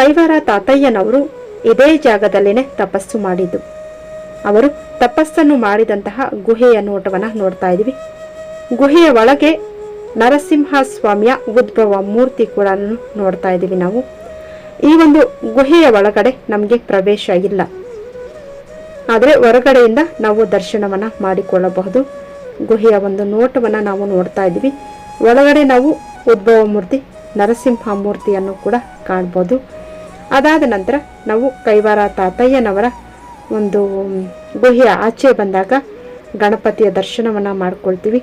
ಕೈವಾರ ತಾತಯ್ಯನವರು ಇದೇ ಜಾಗದಲ್ಲಿನೇ ತಪಸ್ಸು ಮಾಡಿದ್ದು. ಅವರು ತಪಸ್ಸನ್ನು ಮಾಡಿದಂತಹ ಗುಹೆಯ ನೋಟವನ್ನು ನೋಡ್ತಾ ಇದ್ವಿ. ಗುಹೆಯ ಒಳಗೆ ನರಸಿಂಹ ಸ್ವಾಮಿಯ ಉದ್ಭವ ಮೂರ್ತಿ ಕೂಡ ನೋಡ್ತಾ ಇದ್ದೀವಿ ನಾವು. ಈ ಒಂದು ಗುಹೆಯ ಒಳಗಡೆ ನಮಗೆ ಪ್ರವೇಶ ಇಲ್ಲ. ಆದರೆ ಹೊರಗಡೆಯಿಂದ ನಾವು ದರ್ಶನವನ್ನು ಮಾಡಿಕೊಳ್ಳಬಹುದು. ಗುಹೆಯ ಒಂದು ನೋಟವನ್ನು ನಾವು ನೋಡ್ತಾ ಇದ್ದೀವಿ ಒಳಗಡೆ ನಾವು ಉದ್ಭವ ಮೂರ್ತಿ ನರಸಿಂಹ ಮೂರ್ತಿಯನ್ನು ಕೂಡ ಕಾಣ್ಬೋದು. ಅದಾದ ನಂತರ ನಾವು ಕೈವಾರ ತಾತಯ್ಯನವರ ಒಂದು ಗುಹೆಯ ಆಚೆ ಬಂದಾಗ ಗಣಪತಿಯ ದರ್ಶನವನ್ನು ಮಾಡ್ಕೊಳ್ತೀವಿ.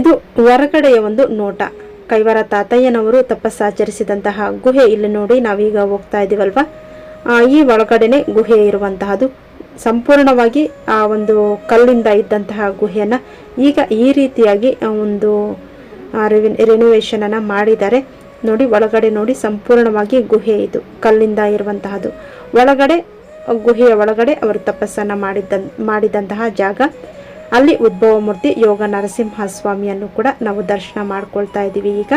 ಇದು ಹೊರಗಡೆಯ ಒಂದು ನೋಟ. ಕೈವಾರ ತಾತಯ್ಯನವರು ತಪಸ್ಸಾಚರಿಸಿದಂತಹ ಗುಹೆ ಇಲ್ಲಿ ನೋಡಿ ನಾವೀಗ ಹೋಗ್ತಾ ಇದ್ದೀವಲ್ವ ಈ ಒಳಗಡೆನೆ ಗುಹೆ ಇರುವಂತಹದ್ದು. ಸಂಪೂರ್ಣವಾಗಿ ಆ ಒಂದು ಕಲ್ಲಿಂದ ಇದ್ದಂತಹ ಗುಹೆಯನ್ನ ಈಗ ಈ ರೀತಿಯಾಗಿ ಒಂದು ರಿವಿನ್ ಅನ್ನ ಮಾಡಿದ್ದಾರೆ. ನೋಡಿ, ಒಳಗಡೆ ನೋಡಿ, ಸಂಪೂರ್ಣವಾಗಿ ಗುಹೆ ಇದು, ಕಲ್ಲಿಂದ ಇರುವಂತಹದ್ದು. ಒಳಗಡೆ, ಗುಹೆಯ ಒಳಗಡೆ ಅವರು ತಪಸ್ಸನ್ನು ಮಾಡಿದ್ದ, ಮಾಡಿದಂತಹ ಜಾಗ. ಅಲ್ಲಿ ಉದ್ಭವ ಮೂರ್ತಿ ಯೋಗ ನರಸಿಂಹ ಸ್ವಾಮಿಯನ್ನು ಕೂಡ ನಾವು ದರ್ಶನ ಮಾಡ್ಕೊಳ್ತಾ ಇದ್ದೀವಿ ಈಗ.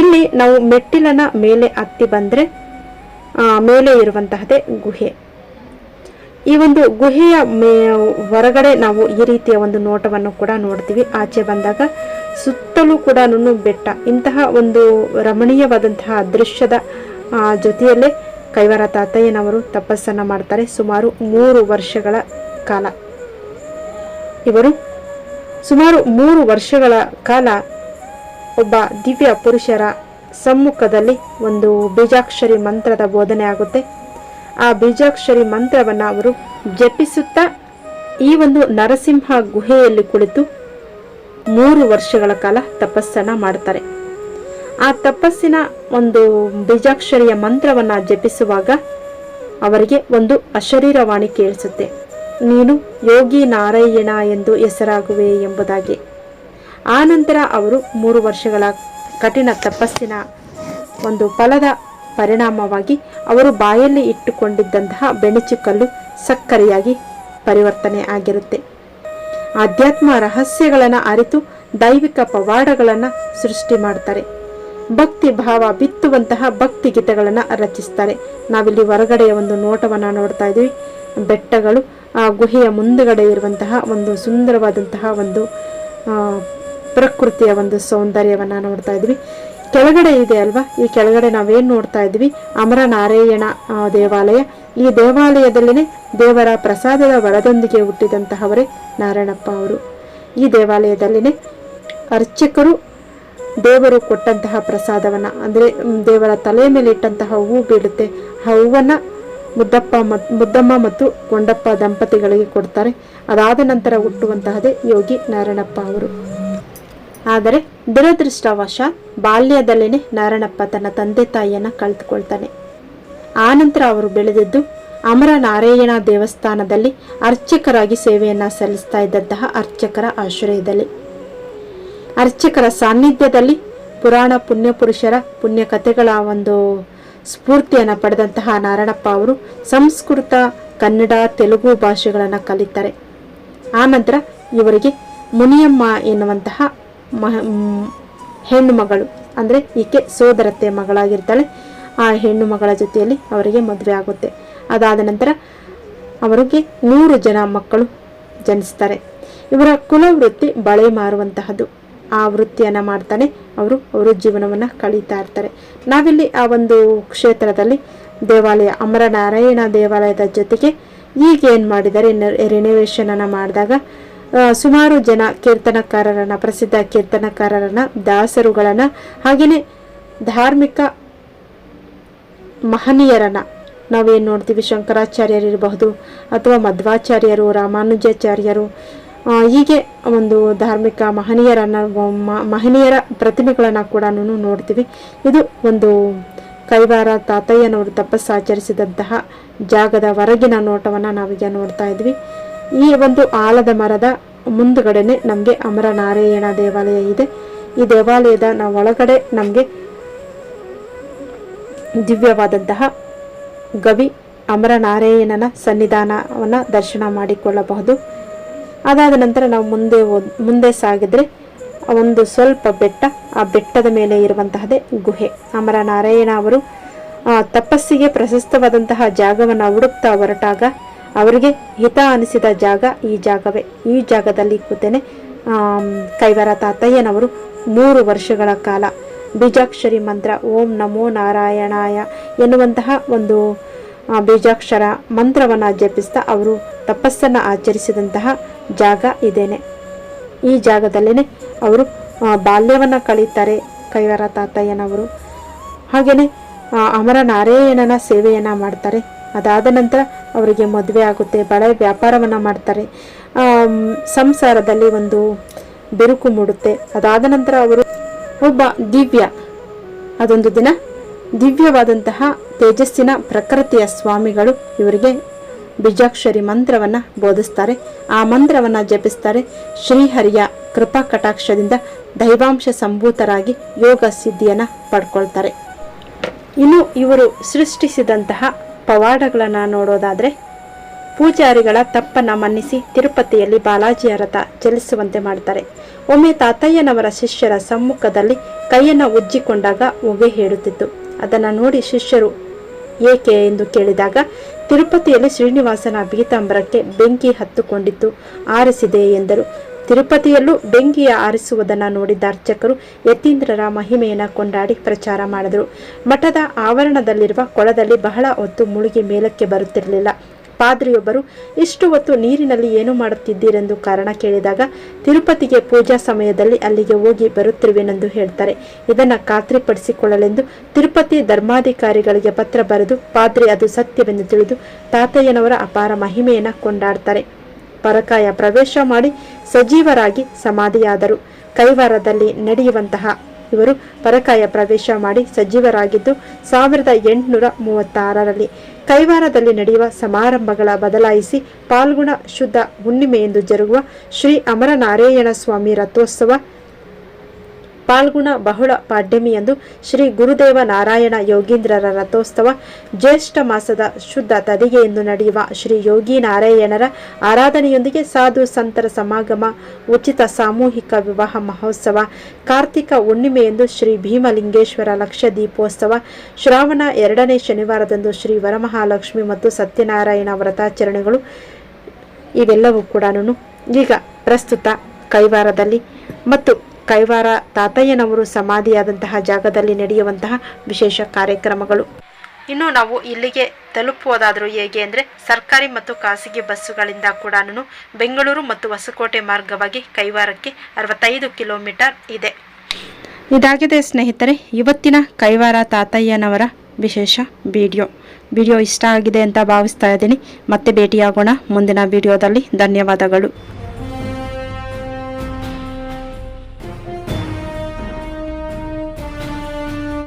ಇಲ್ಲಿ ನಾವು ಮೆಟ್ಟಿಲನ ಮೇಲೆ ಹತ್ತಿ ಬಂದರೆ ಮೇಲೆ ಇರುವಂತಹದೇ ಗುಹೆ. ಈ ಒಂದು ಗುಹೆಯ ಮೇ ಹೊರಗಡೆ ನಾವು ಈ ರೀತಿಯ ಒಂದು ನೋಟವನ್ನು ಕೂಡ ನೋಡ್ತೀವಿ. ಆಚೆ ಬಂದಾಗ ಸುತ್ತಲೂ ಕೂಡ ಬೆಟ್ಟ. ಇಂತಹ ಒಂದು ರಮಣೀಯವಾದಂತಹ ದೃಶ್ಯದ ಆ, ಜೊತೆಯಲ್ಲೇ ಕೈವಾರ ತಾತಯ್ಯನವರು ತಪಸ್ಸನ್ನು ಮಾಡ್ತಾರೆ ಸುಮಾರು ಮೂರು ವರ್ಷಗಳ ಕಾಲ. ಇವರು ಸುಮಾರು ಮೂರು ವರ್ಷಗಳ ಕಾಲ ಒಬ್ಬ ದಿವ್ಯ ಪುರುಷರ ಸಮ್ಮುಖದಲ್ಲಿ ಒಂದು ಬೀಜಾಕ್ಷರಿ ಮಂತ್ರದ ಬೋಧನೆ ಆಗುತ್ತೆ. ಆ ಬೀಜಾಕ್ಷರಿ ಮಂತ್ರವನ್ನು ಅವರು ಜಪಿಸುತ್ತಾ ಈ ಒಂದು ನರಸಿಂಹ ಗುಹೆಯಲ್ಲಿ ಕುಳಿತು ಮೂರು ವರ್ಷಗಳ ಕಾಲ ತಪಸ್ಸನ್ನು ಮಾಡ್ತಾರೆ. ಆ ತಪಸ್ಸಿನ ಒಂದು ಬೀಜಾಕ್ಷರಿಯ ಮಂತ್ರವನ್ನ ಜಪಿಸುವಾಗ ಅವರಿಗೆ ಒಂದು ಅಶರೀರವಾಣಿ ಕೇಳಿಸುತ್ತೆ. ನೀನು ಯೋಗಿ ನಾರಾಯಣ ಎಂದು ಹೆಸರಾಗುವೆ ಎಂಬುದಾಗಿ. ಆ ನಂತರ ಅವರು ಮೂರು ವರ್ಷಗಳ ಕಠಿಣ ತಪಸ್ಸಿನ ಒಂದು ಫಲದ ಪರಿಣಾಮವಾಗಿ ಅವರು ಬಾಯಲ್ಲಿ ಇಟ್ಟುಕೊಂಡಿದ್ದಂತಹ ಬೆಣಚುಕಲ್ಲು ಸಕ್ಕರೆಯಾಗಿ ಪರಿವರ್ತನೆ ಆಗಿರುತ್ತೆ. ಆಧ್ಯಾತ್ಮ ರಹಸ್ಯಗಳನ್ನು ಅರಿತು ದೈವಿಕ ಪವಾಡಗಳನ್ನು ಸೃಷ್ಟಿ ಮಾಡ್ತಾರೆ. ಭಕ್ತಿ ಭಾವ ಬಿತ್ತುವಂತಹ ಭಕ್ತಿ ಗೀತೆಗಳನ್ನು ರಚಿಸ್ತಾರೆ. ನಾವಿಲ್ಲಿ ಹೊರಗಡೆಯ ಒಂದು ನೋಟವನ್ನು ನೋಡ್ತಾ ಇದ್ದೀವಿ. ಬೆಟ್ಟಗಳು, ಆ ಗುಹೆಯ ಮುಂದುಗಡೆ ಇರುವಂತಹ ಒಂದು ಸುಂದರವಾದಂತಹ ಒಂದು ಪ್ರಕೃತಿಯ ಒಂದು ಸೌಂದರ್ಯವನ್ನು ನೋಡ್ತಾ ಇದ್ವಿ ಕೆಳಗಡೆ ಇದೆ ಅಲ್ವಾ? ಈ ಕೆಳಗಡೆ ನಾವೇನು ನೋಡ್ತಾ ಇದ್ವಿ ಅಮರ ನಾರಾಯಣ ಆ, ದೇವಾಲಯ. ಈ ದೇವಾಲಯದಲ್ಲಿನೇ ದೇವರ ಪ್ರಸಾದದ ವರದೊಂದಿಗೆ ಹುಟ್ಟಿದಂತಹವರೇ ನಾರಾಯಣಪ್ಪ ಅವರು. ಈ ದೇವಾಲಯದಲ್ಲಿನೇ ಅರ್ಚಕರು ದೇವರು ಕೊಟ್ಟಂತಹ ಪ್ರಸಾದವನ್ನ ಅಂದರೆ ದೇವರ ತಲೆ ಮೇಲೆ ಇಟ್ಟಂತಹ ಹೂವು ಬೀಳುತ್ತೆ. ಆ ಹೂವನ್ನು ಮುದ್ದಪ್ಪ ಮತ್ತು ಮುದ್ದಮ್ಮ ಮತ್ತು ಕೊಂಡಪ್ಪ ದಂಪತಿಗಳಿಗೆ ಕೊಡ್ತಾರೆ. ಅದಾದ ನಂತರ ಹುಟ್ಟುವಂತಹದೇ ಯೋಗಿ ನಾರಾಯಣಪ್ಪ ಅವರು. ಆದರೆ ದುರದೃಷ್ಟವಶ ಬಾಲ್ಯದಲ್ಲೇ ನಾರಾಯಣಪ್ಪ ತನ್ನ ತಂದೆ ತಾಯಿಯನ್ನ ಕಳೆದುಕೊಳ್ತಾನೆ. ಆನಂತರ ನಂತರ ಅವರು ಬೆಳೆದಿದ್ದು ಅಮರ ನಾರಾಯಣ ದೇವಸ್ಥಾನದಲ್ಲಿ ಅರ್ಚಕರಾಗಿ ಸೇವೆಯನ್ನು ಸಲ್ಲಿಸ್ತಾ ಇದ್ದಂತಹ ಅರ್ಚಕರ ಆಶ್ರಯದಲ್ಲಿ. ಅರ್ಚಕರ ಸಾನ್ನಿಧ್ಯದಲ್ಲಿ ಪುರಾಣ ಪುಣ್ಯ ಪುರುಷರ ಪುಣ್ಯ ಕಥೆಗಳ ಒಂದು ಸ್ಫೂರ್ತಿಯನ್ನು ಪಡೆದಂತಹ ನಾರಾಯಣಪ್ಪ ಅವರು ಸಂಸ್ಕೃತ, ಕನ್ನಡ, ತೆಲುಗು ಭಾಷೆಗಳನ್ನು ಕಲಿತಾರೆ. ಆನಂತರ ಇವರಿಗೆ ಮುನಿಯಮ್ಮ ಎನ್ನುವಂತಹ ಮಹ ಹೆಣ್ಣು ಮಗಳು. ಅಂದರೆ ಈಕೆ ಸೋದರತ್ತೆ ಮಗಳಾಗಿರ್ತಾಳೆ. ಆ ಹೆಣ್ಣು ಮಗಳ ಜೊತೆಯಲ್ಲಿ ಅವರಿಗೆ ಮದುವೆ ಆಗುತ್ತೆ. ಅದಾದ ನಂತರ ಅವರಿಗೆ ನೂರು ಜನ ಮಕ್ಕಳು ಜನಿಸ್ತಾರೆ. ಇವರ ಕುಲವೃತ್ತಿ ಬಳೆ ಮಾರುವಂತಹದ್ದು. ಆ ವೃತ್ತಿಯನ್ನು ಮಾಡ್ತಾನೆ ಅವರು ಅವರು ಜೀವನವನ್ನು ಕಳೀತಾ ಇರ್ತಾರೆ. ನಾವಿಲ್ಲಿ ಆ ಒಂದು ಕ್ಷೇತ್ರದಲ್ಲಿ ದೇವಾಲಯ, ಅಮರನಾರಾಯಣ ದೇವಾಲಯದ ಜೊತೆಗೆ ಈಗ ಏನು ಮಾಡಿದ್ದಾರೆ ರಿನೋವೇಶನನ್ನು ಮಾಡಿದಾಗ ಸುಮಾರು ಜನ ಕೀರ್ತನಕಾರರನ್ನ, ಪ್ರಸಿದ್ಧ ಕೀರ್ತನಕಾರರನ್ನ, ದಾಸರುಗಳನ್ನ, ಹಾಗೆಯೇ ಧಾರ್ಮಿಕ ಮಹನೀಯರನ್ನ ನಾವೇನು ನೋಡ್ತೀವಿ? ಶಂಕರಾಚಾರ್ಯರಿರಬಹುದು ಅಥವಾ ಮಧ್ವಾಚಾರ್ಯರು, ರಾಮಾನುಜಾಚಾರ್ಯರು ಹೀಗೆ ಒಂದು ಧಾರ್ಮಿಕ ಮಹನೀಯರನ್ನ ಮಹನೀಯರ ಪ್ರತಿಮೆಗಳನ್ನು ಕೂಡ ನೋಡ್ತೀವಿ. ಇದು ಒಂದು ಕೈವಾರ ತಾತಯ್ಯನವರು ತಪಸ್ಸು ಆಚರಿಸಿದಂತಹ ಜಾಗದ ಹೊರಗಿನ ನೋಟವನ್ನು ನಾವೀಗ ನೋಡ್ತಾ ಇದ್ವಿ. ಈ ಒಂದು ಆಲದ ಮರದ ಮುಂದುಗಡೆನೆ ನಮಗೆ ಅಮರ ನಾರಾಯಣ ದೇವಾಲಯ ಇದೆ. ಈ ದೇವಾಲಯದ ನಾವು ಒಳಗಡೆ ನಮಗೆ ದಿವ್ಯವಾದಂತಹ ಗವಿ ಅಮರನಾರಾಯಣನ ಸನ್ನಿಧಾನವನ್ನು ದರ್ಶನ ಮಾಡಿಕೊಳ್ಳಬಹುದು. ಅದಾದ ನಂತರ ನಾವು ಮುಂದೆ ಮುಂದೆ ಸಾಗಿದ್ರೆ ಒಂದು ಸ್ವಲ್ಪ ಬೆಟ್ಟ, ಆ ಬೆಟ್ಟದ ಮೇಲೆ ಇರುವಂತಹದೇ ಗುಹೆ. ಅಮರನಾರಾಯಣ ಅವರು ತಪಸ್ಸಿಗೆ ಪ್ರಶಸ್ತವಾದಂತಹ ಜಾಗವನ್ನು ಹುಡುಕ್ತಾ ಹೊರಟಾಗ ಅವರಿಗೆ ಹಿತ ಅನಿಸಿದ ಜಾಗ ಈ ಜಾಗವೇ. ಈ ಜಾಗದಲ್ಲಿ ಕೂತೇನೆ ಕೈವಾರ ತಾತಯ್ಯನವರು ಮೂರು ವರ್ಷಗಳ ಕಾಲ ಬೀಜಾಕ್ಷರಿ ಮಂತ್ರ ಓಂ ನಮೋ ನಾರಾಯಣಾಯ ಎನ್ನುವಂತಹ ಒಂದು ಬೀಜಾಕ್ಷರ ಮಂತ್ರವನ್ನು ಜಪಿಸ್ತಾ ಅವರು ತಪಸ್ಸನ್ನು ಆಚರಿಸಿದಂತಹ ಜಾಗ ಇದೇನೆ. ಈ ಜಾಗದಲ್ಲೇ ಅವರು ಬಾಲ್ಯವನ್ನು ಕಳೀತಾರೆ ಕೈವಾರ ತಾತಯ್ಯನವರು. ಹಾಗೆಯೇ ಅಮರ ನಾರಾಯಣನ ಸೇವೆಯನ್ನು ಮಾಡ್ತಾರೆ ಅದಾದ ನಂತರ ಅವರಿಗೆ ಮದುವೆ ಆಗುತ್ತೆ, ಬಳೆ ವ್ಯಾಪಾರವನ್ನು ಮಾಡ್ತಾರೆ. ಸಂಸಾರದಲ್ಲಿ ಒಂದು ಬಿರುಕು ಮೂಡುತ್ತೆ. ಅದಾದ ನಂತರ ಅವರು ಒಬ್ಬ ದಿವ್ಯ, ಅದೊಂದು ದಿನ ದಿವ್ಯವಾದಂತಹ ತೇಜಸ್ಸಿನ ಪ್ರಕೃತಿಯ ಸ್ವಾಮಿಗಳು ಇವರಿಗೆ ಬಿಜಾಕ್ಷರಿ ಮಂತ್ರವನ್ನು ಬೋಧಿಸ್ತಾರೆ. ಆ ಮಂತ್ರವನ್ನು ಜಪಿಸ್ತಾರೆ. ಶ್ರೀಹರಿಯ ಕೃಪಾ ಕಟಾಕ್ಷದಿಂದ ದೈವಾಂಶ ಸಂಭೂತರಾಗಿ ಯೋಗ ಸಿದ್ಧಿಯನ್ನು ಪಡ್ಕೊಳ್ತಾರೆ. ಇನ್ನು ಇವರು ಸೃಷ್ಟಿಸಿದಂತಹ ಪವಾಡಗಳನ್ನು ನೋಡೋದಾದರೆ ಪೂಜಾರಿಗಳ ತಪ್ಪನ್ನು ಮನ್ನಿಸಿ ತಿರುಪತಿಯಲ್ಲಿ ಬಾಲಾಜಿಯ ರಥ ಚಲಿಸುವಂತೆ ಮಾಡ್ತಾರೆ. ಒಮ್ಮೆ ತಾತಯ್ಯನವರ ಶಿಷ್ಯರ ಸಮ್ಮುಖದಲ್ಲಿ ಕೈಯನ್ನು ಉಜ್ಜಿಕೊಂಡಾಗ ಹೊಗೆ ಹೇಳುತ್ತಿತ್ತು. ಅದನ್ನು ನೋಡಿ ಶಿಷ್ಯರು ಏಕೆ ಎಂದು ಕೇಳಿದಾಗ, ತಿರುಪತಿಯಲ್ಲಿ ಶ್ರೀನಿವಾಸನ ಪೀತಾಂಬರಕ್ಕೆ ಬೆಂಕಿ ಹತ್ತುಕೊಂಡಿತ್ತು, ಆರಿಸಿದೆ ಎಂದರು. ತಿರುಪತಿಯಲ್ಲೂ ಬೆಂಕಿಯ ಆರಿಸುವುದನ್ನು ನೋಡಿದ್ದ ಅರ್ಚಕರು ಯತೀಂದ್ರರ ಮಹಿಮೆಯನ್ನು ಕೊಂಡಾಡಿ ಪ್ರಚಾರ ಮಾಡಿದರು. ಮಠದ ಆವರಣದಲ್ಲಿರುವ ಕೊಳದಲ್ಲಿ ಬಹಳ ಹೊತ್ತು ಮುಳುಗಿ ಮೇಲಕ್ಕೆ ಬರುತ್ತಿರಲಿಲ್ಲ. ಪಾದ್ರಿಯೊಬ್ಬರು, ಇಷ್ಟು ಹೊತ್ತು ನೀರಿನಲ್ಲಿ ಏನು ಮಾಡುತ್ತಿದ್ದೀರೆಂದು ಕಾರಣ ಕೇಳಿದಾಗ, ತಿರುಪತಿಗೆ ಪೂಜಾ ಸಮಯದಲ್ಲಿ ಅಲ್ಲಿಗೆ ಹೋಗಿ ಬರುತ್ತಿರುವೆನೆಂದು ಹೇಳ್ತಾರೆ. ಇದನ್ನು ಖಾತ್ರಿಪಡಿಸಿಕೊಳ್ಳಲೆಂದು ತಿರುಪತಿ ಧರ್ಮಾಧಿಕಾರಿಗಳಿಗೆ ಪತ್ರ ಬರೆದು, ಪಾದ್ರಿ ಅದು ಸತ್ಯವೆಂದು ತಿಳಿದು, ತಾತಯ್ಯನವರ ಅಪಾರ ಮಹಿಮೆಯನ್ನು ಕೊಂಡಾಡ್ತಾರೆ. ಪರಕಾಯ ಪ್ರವೇಶ ಮಾಡಿ ಸಜೀವರಾಗಿ ಸಮಾಧಿಯಾದರು. ಕೈವಾರದಲ್ಲಿ ನಡೆಯುವಂತಹ ಇವರು ಪರಕಾಯ ಪ್ರವೇಶ ಮಾಡಿ ಸಜೀವರಾಗಿದ್ದು ಸಾವಿರದ ಎಂಟುನೂರ ಮೂವತ್ತಾರರಲ್ಲಿ ಕೈವಾರದಲ್ಲಿ ನಡೆಯುವ ಸಮಾರಂಭಗಳ ಬದಲಾಯಿಸಿ ಪಾಲ್ಗುಣ ಶುದ್ಧ ಹುಣ್ಣಿಮೆಯೆಂದು ಜರುಗುವ ಶ್ರೀ ಅಮರನಾರಾಯಣ ಸ್ವಾಮಿ ರಥೋತ್ಸವ ಪಾಲ್ಗುಣ ಬಹುಳ ಪಾಡ್ಯಮಿಯಂದು ಶ್ರೀ ಗುರುದೇವ ನಾರಾಯಣ ಯೋಗೀಂದ್ರರ ರಥೋತ್ಸವ ಜ್ಯೇಷ್ಠ ಮಾಸದ ಶುದ್ಧ ತದಿಗೆಯೆಂದು ನಡೆಯುವ ಶ್ರೀ ಯೋಗಿ ನಾರಾಯಣರ ಆರಾಧನೆಯೊಂದಿಗೆ ಸಾಧು ಸಂತರ ಸಮಾಗಮ, ಉಚಿತ ಸಾಮೂಹಿಕ ವಿವಾಹ ಮಹೋತ್ಸವ, ಕಾರ್ತಿಕ ಹುಣ್ಣಿಮೆಯಂದು ಶ್ರೀ ಭೀಮಲಿಂಗೇಶ್ವರ ಲಕ್ಷ ದೀಪೋತ್ಸವ, ಶ್ರಾವಣ ಎರಡನೇ ಶನಿವಾರದಂದು ಶ್ರೀ ವರಮಹಾಲಕ್ಷ್ಮಿ ಮತ್ತು ಸತ್ಯನಾರಾಯಣ ವ್ರತಾಚರಣೆಗಳು ಇವೆಲ್ಲವೂ ಕೂಡ ಈಗ ಪ್ರಸ್ತುತ ಕೈವಾರದಲ್ಲಿ ಮತ್ತು ಕೈವಾರ ತಾತಯ್ಯನವರು ಸಮಾಧಿಯಾದಂತಹ ಜಾಗದಲ್ಲಿ ನಡೆಯುವಂತಹ ವಿಶೇಷ ಕಾರ್ಯಕ್ರಮಗಳು. ಇನ್ನು ನಾವು ಇಲ್ಲಿಗೆ ತಲುಪುವುದಾದರೂ ಹೇಗೆ ಅಂದರೆ ಸರ್ಕಾರಿ ಮತ್ತು ಖಾಸಗಿ ಬಸ್ಸುಗಳಿಂದ ಕೂಡ ಬೆಂಗಳೂರು ಮತ್ತು ಹೊಸಕೋಟೆ ಮಾರ್ಗವಾಗಿ ಕೈವಾರಕ್ಕೆ ಅರವತ್ತೈದು ಕಿಲೋಮೀಟರ್ ಇದೆ. ಇದಾಗಿದೆ ಸ್ನೇಹಿತರೆ, ಇವತ್ತಿನ ಕೈವಾರ ತಾತಯ್ಯನವರ ವಿಶೇಷ ವಿಡಿಯೋ. ವಿಡಿಯೋ ಇಷ್ಟ ಆಗಿದೆ ಅಂತ ಭಾವಿಸ್ತಾ ಇದ್ದೀನಿ. ಮತ್ತೆ ಭೇಟಿಯಾಗೋಣ ಮುಂದಿನ ವಿಡಿಯೋದಲ್ಲಿ. ಧನ್ಯವಾದಗಳು.